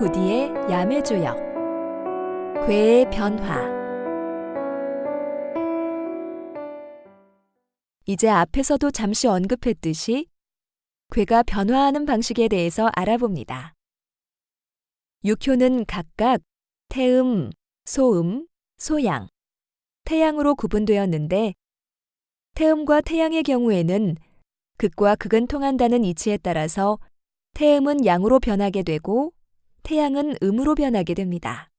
구디의 야매조역 괴의 변화 이제 앞에서도 잠시 언급했듯이 괴가 변화하는 방식에 대해서 알아봅니다. 육효는 각각 태음, 소음, 소양, 태양으로 구분되었는데 태음과 태양의 경우에는 극과 극은 통한다는 이치에 따라서 태음은 양으로 변하게 되고 태양은 음으로 변하게 됩니다.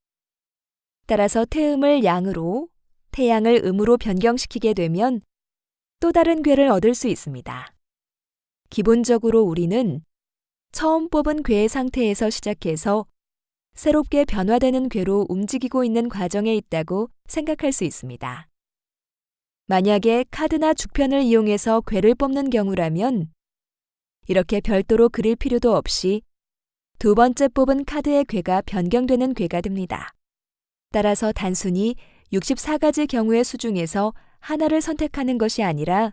따라서 태음을 양으로, 태양을 음으로 변경시키게 되면 또 다른 괴를 얻을 수 있습니다. 기본적으로 우리는 처음 뽑은 괴의 상태에서 시작해서 새롭게 변화되는 괴로 움직이고 있는 과정에 있다고 생각할 수 있습니다. 만약에 카드나 죽편을 이용해서 괴를 뽑는 경우라면 이렇게 별도로 그릴 필요도 없이 두 번째 뽑은 카드의 괴가 변경되는 괴가 됩니다. 따라서 단순히 64가지 경우의 수 중에서 하나를 선택하는 것이 아니라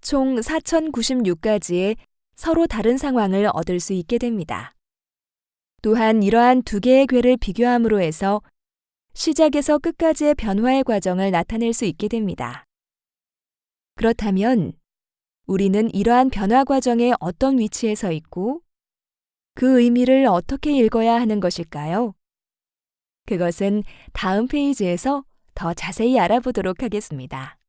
총 4096가지의 서로 다른 상황을 얻을 수 있게 됩니다. 또한 이러한 두 개의 괴를 비교함으로 해서 시작에서 끝까지의 변화의 과정을 나타낼 수 있게 됩니다. 그렇다면 우리는 이러한 변화 과정에 어떤 위치에 서 있고 그 의미를 어떻게 읽어야 하는 것일까요? 그것은 다음 페이지에서 더 자세히 알아보도록 하겠습니다.